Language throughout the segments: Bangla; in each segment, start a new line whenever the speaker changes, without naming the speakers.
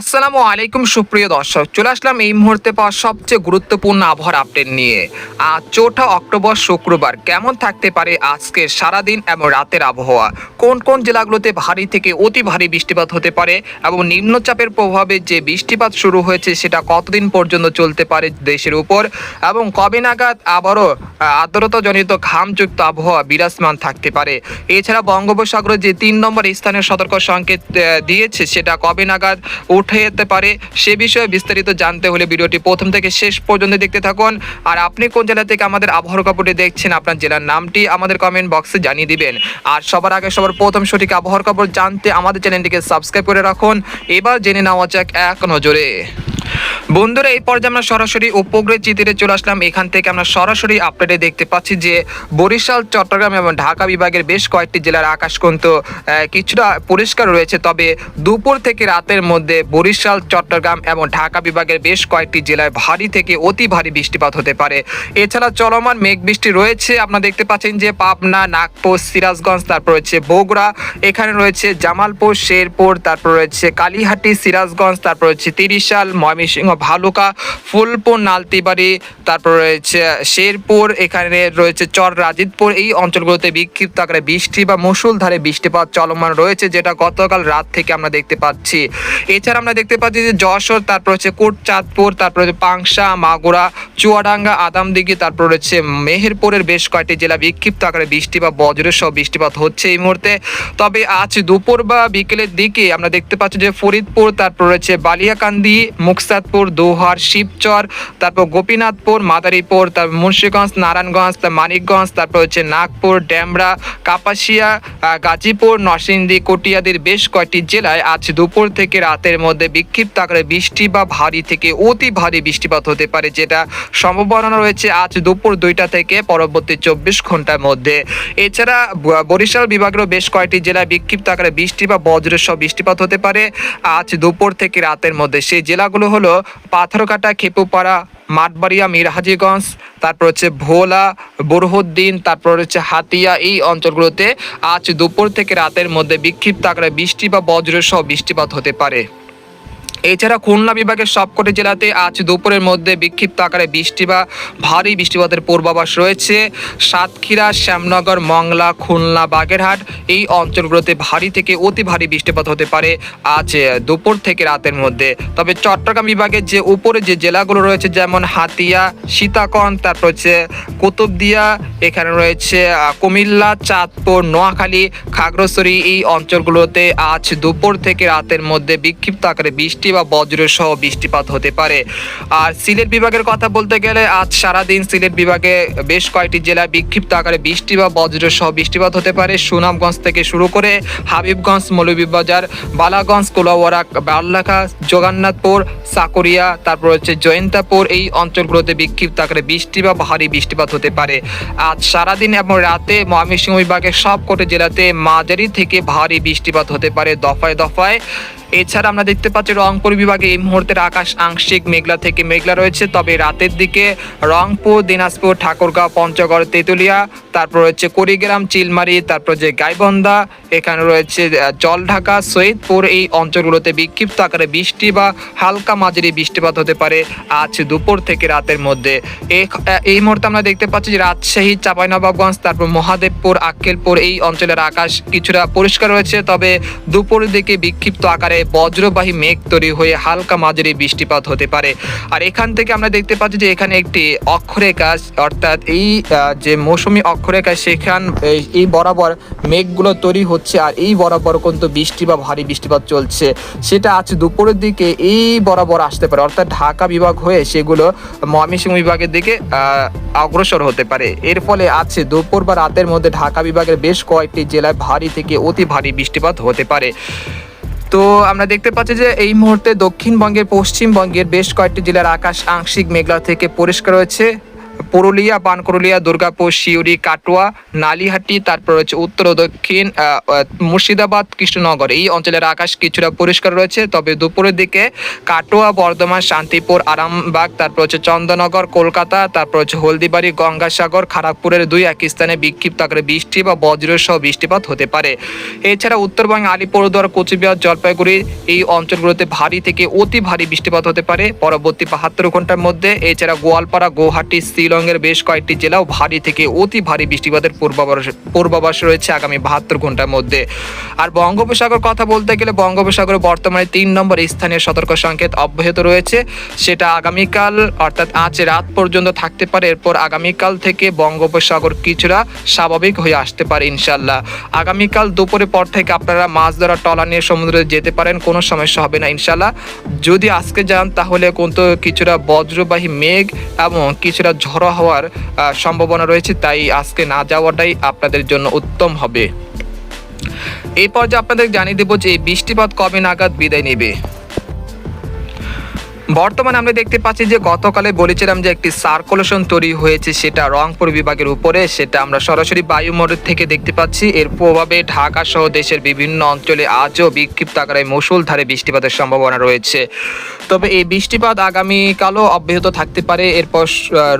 আসসালামু আলাইকুম, সুপ্রিয় দর্শক। চলে আসলাম এই মুহূর্তে পাওয়া সবচেয়ে গুরুত্বপূর্ণ আবহাওয়ার আপডেট নিয়ে। আজ চৌঠা অক্টোবর, শুক্রবার। কেমন থাকতে পারে আজকে সারাদিন এবং রাতের আবহাওয়া? কোন কোন জেলাগুলোতে ভারী থেকে অতি ভারী বৃষ্টিপাত হতে পারে এবং নিম্নচাপের প্রভাবে যে বৃষ্টিপাত শুরু হয়েছে সেটা কতদিন পর্যন্ত চলতে পারে দেশের উপর? এবং কবে নাগাদ আবারও আর্দ্রতাজনিত ঘামযুক্ত আবহাওয়া বিরাজমান থাকতে পারে? এছাড়া বঙ্গোপসাগরে যে তিন নম্বর স্থানের সতর্ক সংকেত দিয়েছে সেটা কবে নাগাদ? উঠে যেতে পারে সে বিষয়ে বিস্তারিত জানতে হলে ভিডিওটি প্রথম থেকে শেষ পর্যন্ত দেখতে থাকুন। আর আপনি কোন জেলা থেকে আমাদের আবহাওয়ার খবরটি দেখছেন, আপনার জেলার নামটি আমাদের কমেন্ট বক্সে জানিয়ে দিবেন। আর সবার আগে সবার প্রথম সঠিক আবহাওয়ার খবর জানতে আমাদের চ্যানেলটিকে সাবস্ক্রাইব করে রাখুন। এবার জেনে নেওয়া যাক এক নজরে। বন্ধুরা, এই পর্যায়ে আমরা সরাসরি উপগ্রহ চিত্রে চলে আসলাম। এখান থেকে আমরা সরাসরি আপডেটে দেখতে পাচ্ছি যে বরিশাল, চট্টগ্রাম এবং ঢাকা বিভাগের বেশ কয়েকটি জেলার আকাশ কিন্তু কিছুটা পরিষ্কার রয়েছে। তবে দুপুর থেকে রাতের মধ্যে বরিশাল, চট্টগ্রাম এবং ঢাকা বিভাগের বেশ কয়েকটি জেলায় ভারী থেকে অতি ভারী বৃষ্টিপাত হতে পারে। এছাড়া চলমান মেঘ বৃষ্টি রয়েছে। আপনারা দেখতে পাচ্ছেন যে পাবনা, নাগপুর, সিরাজগঞ্জ, তারপর রয়েছে বগুড়া, এখানে রয়েছে জামালপুর, শেরপুর, তারপর রয়েছে কালীহাটি, সিরাজগঞ্জ, তারপর রয়েছে তিরিশাল ময়মনসিংহ ভালুকা, ফুলপুর, নালতিবাড়ি, তারপর রয়েছে শেরপুর, এখানে রয়েছে চর রাজিতপুর। এই অঞ্চলগুলোতে বিক্ষিপ্ত আকারে বৃষ্টি বা মুসুলধারে বৃষ্টিপাত চলমান রয়েছে, যেটা গতকাল রাত থেকে আমরা দেখতে পাচ্ছি। এছাড়া আমরা দেখতে পাচ্ছি যে যশোর, তারপর হচ্ছে কোটচাঁদপুর, তারপর হচ্ছে পাংশা, মাগুরা, চুয়াডাঙ্গা, আদামদিঘি, তারপর রয়েছে মেহেরপুরের বেশ কয়েকটি জেলা বিক্ষিপ্ত আকারে বৃষ্টি বা বজ্রের সহ বৃষ্টিপাত হচ্ছে এই মুহূর্তে। তবে আজ দুপুর বা বিকেলের দিকে আমরা দেখতে পাচ্ছি যে ফরিদপুর, তারপর রয়েছে বালিয়াকান্দি মুকসাদপুর দোহার, শিবচর, তারপর গোপীনাথপুর, মাদারীপুর, তারপর মুন্সিগঞ্জ, নারায়ণগঞ্জ, তারপর মানিকগঞ্জ, তারপর হচ্ছে নাগপুর ড্যামরা কাপাসিয়া গাজীপুর, নরসিংদী, কটিয়াদির বেশ কয়েকটি জেলায় আজ দুপুর থেকে রাতের মধ্যে বিক্ষিপ্ত আকারে বৃষ্টি বা ভারী থেকে অতি ভারী বৃষ্টিপাত হতে পারে, যেটা সম্ভাবনা রয়েছে আজ দুপুর দুইটা থেকে পরবর্তী চব্বিশ ঘণ্টার মধ্যে। এছাড়া বরিশাল বিভাগেরও বেশ কয়েকটি জেলায় বিক্ষিপ্ত আকারে বৃষ্টি বা বজ্রের সহ বৃষ্টিপাত হতে পারে। আজ দুপুর থেকে রাতের মধ্যে সেই জেলাগুলো হলো পাথরকাটা, খেপুপাড়া, মাঠবাড়িয়া, মিরহাজিগঞ্জ, তারপর হচ্ছে ভোলা, বরহুদ্দিন, তারপর হচ্ছে হাতিয়া, এই অঞ্চলগুলোতে আজ দুপুর থেকে রাতের মধ্যে বিক্ষিপ্ত আকারে বৃষ্টি বা বজ্রসহ সহ বৃষ্টিপাত হতে পারে। এছাড়া খুলনা বিভাগের সবকটি জেলাতে আজ দুপুরের মধ্যে বিক্ষিপ্ত আকারে বৃষ্টি বা ভারী বৃষ্টিপাতের পূর্বাভাস রয়েছে। সাতক্ষীরা, শ্যামনগর, মংলা, খুলনা, বাগেরহাট এই অঞ্চলগুলোতে ভারী থেকে অতি ভারী বৃষ্টিপাত হতে পারে আজ দুপুর থেকে রাতের মধ্যে। তবে চট্টগ্রাম বিভাগের যে উপরে যে জেলাগুলো রয়েছে যেমন হাতিয়া সীতাকন তারপর হচ্ছে কুতুবদিয়া, এখানে রয়েছে কুমিল্লা, চাঁদপুর, নোয়াখালী, খাগড়াছড়ি এই অঞ্চলগুলোতে আজ দুপুর থেকে রাতের মধ্যে বিক্ষিপ্ত আকারে বৃষ্টি বা বজ্র সহ বৃষ্টিপাত হতে পারে। আর সিলেট বিভাগের কথা বলতে গেলে আজ সারাদিন সিলেট বিভাগে বেশ কয়েকটি জেলায় বিক্ষিপ্ত আকারে বৃষ্টি বা বজ্র সহ বৃষ্টিপাত হতে পারে। সুনামগঞ্জ থেকে শুরু করে হাবিবগঞ্জ, মৌলভীবাজার, বালাগঞ্জ কোলাওয়ারা বাল্লাখা জগন্নাথপুর সাকরিয়া তারপর হচ্ছে জয়ন্তাপুর এই অঞ্চলগুলোতে বিক্ষিপ্ত আকারে বৃষ্টি বা ভারী বৃষ্টিপাত হতে পারে। আজ সারাদিন এবং রাতে ময়মনসিংহ বিভাগের সবকটি জেলাতে মাঝারি থেকে ভারী বৃষ্টিপাত হতে পারে। দফায় দফায় এছাড়া আমরা দেখতে পাচ্ছি রংপুর বিভাগে এই মুহূর্তের আকাশ আংশিক মেঘলা থেকে মেঘলা রয়েছে। তবে রাতের দিকে রংপুর, দিনাজপুর, ঠাকুরগাঁও, পঞ্চগড়, তেঁতুলিয়া, তারপর রয়েছে কুড়িগ্রাম, চিলমারি, তারপর যে গাইবন্ধা, এখানে রয়েছে জলঢাকা, সৈয়দপুর। এই অঞ্চলগুলোতে বিক্ষিপ্ত আকারে বৃষ্টি বা হালকা মাঝারি বৃষ্টিপাত হতে পারে আজ দুপুর থেকে রাতের মধ্যে। এই মুহূর্তে আমরা দেখতে পাচ্ছি যে রাজশাহী, চাঁপাইনবাবগঞ্জ, তারপর মহাদেবপুর, আক্কেলপুর এই অঞ্চলের আকাশ কিছুটা পরিষ্কার রয়েছে। তবে দুপুরের দিকে বিক্ষিপ্ত আকারে বজ্রবাহী মেঘ তৈরি হয়ে হালকা মাঝারি বৃষ্টিপাত হতে পারে। আর এখান থেকে আমরা দেখতে পাচ্ছি যে এখানে একটি অক্ষরেখা, অর্থাৎ এই যে মৌসুমী অক্ষরেখা, সেখান এই- বরাবর মেঘগুলো তৈরি হচ্ছে আর এই বরাবর কিন্তু বৃষ্টি বা ভারী বৃষ্টিপাত চলছে। সেটা আজ দুপুরের দিকে এই বরাবর আসতে পারে, অর্থাৎ ঢাকা বিভাগ হয়ে সেগুলো ময়মনসিংহ বিভাগের দিকে অগ্রসর হতে পারে। এর ফলে আছে দুপুর বা রাতের মধ্যে ঢাকা বিভাগের বেশ কয়েকটি জেলায় ভারী থেকে অতি ভারী বৃষ্টিপাত হতে পারে। তো আমরা দেখতে পাচ্ছি যে এই মুহূর্তে দক্ষিণবঙ্গের, পশ্চিমবঙ্গের বেশ কয়েকটি জেলার আকাশ আংশিক মেঘলা থেকে পরিষ্কার রয়েছে। পুরুলিয়া বানকুরুলিয়া দুর্গাপুর শিউরি কাটোয়া, নালিহাটি, তারপর হচ্ছে উত্তর ও দক্ষিণ মুর্শিদাবাদ, কৃষ্ণনগর। এই অঞ্চলের আকাশ কিছুটা পরিষ্কার রয়েছে, তবে দুপুরের দিকে কাটোয়া, বর্ধমান, শান্তিপুর, আরামবাগ, তারপর হচ্ছে চন্দননগর কলকাতা, তারপর হচ্ছে হলদিবাড়ি, গঙ্গাসাগর খড়গপুরের দুই এক স্থানে বিক্ষিপ্ত আকারে বৃষ্টি বা বজ্র সহ বৃষ্টিপাত হতে পারে। এছাড়া উত্তরবঙ্গে, আলিপুরদুয়ার, কোচবিহার, জলপাইগুড়ি এই অঞ্চলগুলোতে ভারী থেকে অতি ভারী বৃষ্টিপাত হতে পারে। পরবর্তী বাহাত্তর ঘণ্টার মধ্যে, এছাড়া গোয়ালপাড়া গুয়াহাটি শিলংয়ের বেশ কয়েকটি জেলাও ভারী থেকে অতি ভারী বৃষ্টিপাতের পূর্বাভাস পূর্বাভাস রয়েছে আগামী বাহাত্তর ঘণ্টার মধ্যে। আর বঙ্গোপসাগর কথা বলতে গেলে বঙ্গোপসাগরে বর্তমানে তিন নম্বর স্থানীয় সতর্ক সংকেত অব্যাহত রয়েছে। সেটা আগামীকাল, অর্থাৎ আজ রাত পর্যন্ত থাকতে পারে। এরপর আগামীকাল থেকে বঙ্গোপসাগর কিছুটা স্বাভাবিক হয়ে আসতে পারে ইনশাল্লাহ আগামীকাল দুপুরের পর থেকে আপনারা মাছ ধরা টলা নিয়ে সমুদ্রে যেতে পারেন, কোনো সমস্যা হবে না ইনশাল্লাহ যদি আজকে যান, তাহলে কিন্তু কিছুটা বজ্রবাহী মেঘ এবং কিছুটা ঝড়ো হওয়ার সম্ভাবনা রয়েছে, তাই আজকে না যাওয়াটাই আপনাদের জন্য উত্তম হবে। এই পর্যায়ে আপনাদের জানিয়ে দেবো যে বৃষ্টিপাত কবে নাগাদ বিদায় নেবে। বর্তমানে আমরা দেখতে পাচ্ছি যে গতকালে বলেছিলাম যে একটি সার্কুলেশন তৈরি হয়েছে, সেটা রংপুর বিভাগের উপরে, সেটা আমরা সরাসরি বায়ুমণ্ডল থেকে দেখতে পাচ্ছি। এর প্রভাবে ঢাকা সহ দেশের বিভিন্ন অঞ্চলে আজও বিক্ষিপ্ত আকারে মুষলধারে বৃষ্টিপাতের সম্ভাবনা রয়েছে। তবে এই বৃষ্টিপাত আগামীকালও অব্যাহত থাকতে পারে। এরপর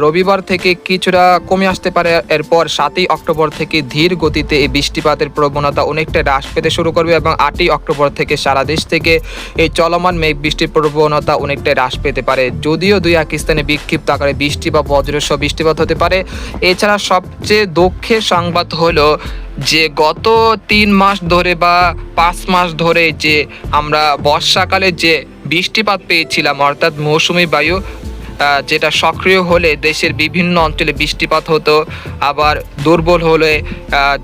রবিবার থেকে কিছুটা কমে আসতে পারে। এরপর সাতই অক্টোবর থেকে ধীর গতিতে এই বৃষ্টিপাতের প্রবণতা অনেকটা হ্রাস পেতে শুরু করবে এবং আটই অক্টোবর থেকে সারা দেশ থেকে এই চলমান মেঘ বৃষ্টির প্রবণতা অনেকটা হ্রাস পেতে পারে। যদিও দুই এক স্থানে বিক্ষিপ্ত আকারে বৃষ্টি বা বজ্রসহ বৃষ্টিপাত হতে পারে। এছাড়া সবচেয়ে দক্ষের সংবাদ হলো যে, গত তিন মাস ধরে বা পাঁচ মাস ধরে যে আমরা বর্ষাকালে যে বৃষ্টিপাত পেয়েছিলাম, অর্থাৎ মৌসুমি বায়ু যেটা সক্রিয় হলে দেশের বিভিন্ন অঞ্চলে বৃষ্টিপাত হতো, আবার দুর্বল হলে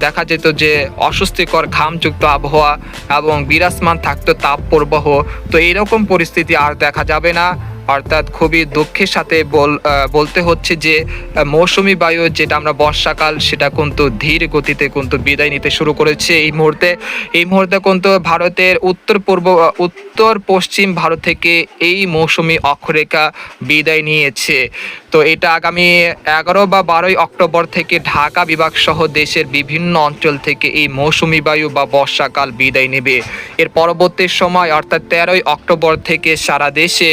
দেখা যেত যে অস্বস্তিকর ঘামযুক্ত আবহাওয়া এবং বিরাজমান থাকতো তাপ প্রবাহ তো এরকম পরিস্থিতি আর দেখা যাবে না। অর্থাৎ খুবই দুঃখের সাথে বল বলতে হচ্ছে যে মৌসুমি বায়ু যেটা আমরা বর্ষাকাল, সেটা কিন্তু ধীর গতিতে কিন্তু বিদায় নিতে শুরু করেছে এই মুহূর্তে। এই মুহূর্তে কিন্তু ভারতের উত্তর পূর্ব উত্তর পশ্চিম ভারত থেকে এই মৌসুমি অক্ষরেখা বিদায় নিয়েছে। তো এটা আগামী এগারো বা বারোই অক্টোবর থেকে ঢাকা বিভাগ সহ দেশের বিভিন্ন অঞ্চল থেকে এই মৌসুমি বায়ু বা বর্ষাকাল বিদায় নেবে। এর পরবর্তী সময়, অর্থাৎ তেরোই অক্টোবর থেকে সারা দেশে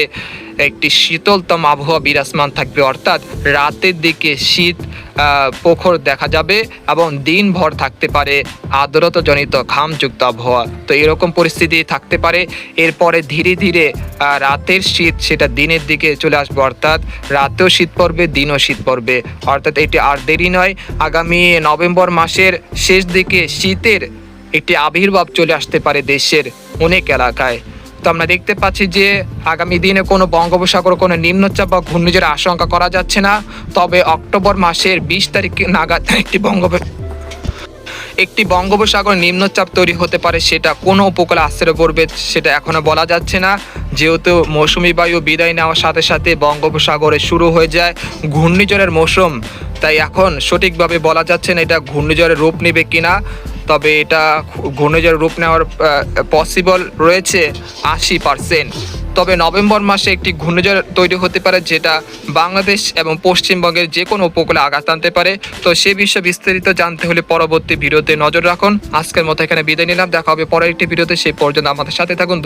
একটি শীতলতম আবহাওয়া বিরাজমান থাকবে, অর্থাৎ রাতের দিকে শীত প্রখর দেখা যাবে এবং দিনভর থাকতে পারে আর্দ্রতাজনিত ঘামযুক্ত আবহাওয়া। তো এরকম পরিস্থিতি থাকতে পারে, এরপরে ধীরে ধীরে রাতের শীত সেটা দিনের দিকে চলে আসবে, অর্থাৎ রাতেও শীত পড়বে, দিনও শীত পড়বে। অর্থাৎ এটি আর দেরি নয়, আগামী নভেম্বর মাসের শেষ দিকে শীতের একটি আবির্ভাব চলে আসতে পারে দেশের অনেক এলাকায়। তো আমরা দেখতে পাচ্ছি যে আগামী দিনে কোনো বঙ্গোপসাগর কোনো নিম্নচাপ বা ঘূর্ণিঝড়ের আশঙ্কা করা যাচ্ছে না। তবে অক্টোবর মাসের বিশ তারিখ নাগাদ একটি বঙ্গোপ, একটি বঙ্গোপসাগর নিম্নচাপ তৈরি হতে পারে সেটা কোনো উপকূলে আশ্রয় পড়বে সেটা এখনও বলা যাচ্ছে না। যেহেতু মৌসুমি বায়ু বিদায় নেওয়ার সাথে সাথে বঙ্গোপসাগরে শুরু হয়ে যায় ঘূর্ণিঝড়ের মৌসুম, তাই এখন সঠিকভাবে বলা যাচ্ছে না এটা ঘূর্ণিঝড়ের রূপ নেবে কিনা। তবে এটা ঘূর্ণিঝড় রূপ নেওয়ার পসিবল রয়েছে আশি পারসেন্ট তবে নভেম্বর মাসে একটি ঘূর্ণিঝড় তৈরি হতে পারে যেটা বাংলাদেশ এবং পশ্চিমবঙ্গের যে কোনো উপকূলে আঘাত আনতে পারে। তো সে বিষয়ে বিস্তারিত জানতে হলে পরবর্তী ভিডিওতে নজর রাখুন। আজকের মতো এখানে বিদায় নিলাম। দেখা হবে পরের একটি ভিডিওতে। সেই পর্যন্ত আমাদের সাথে থাকুন।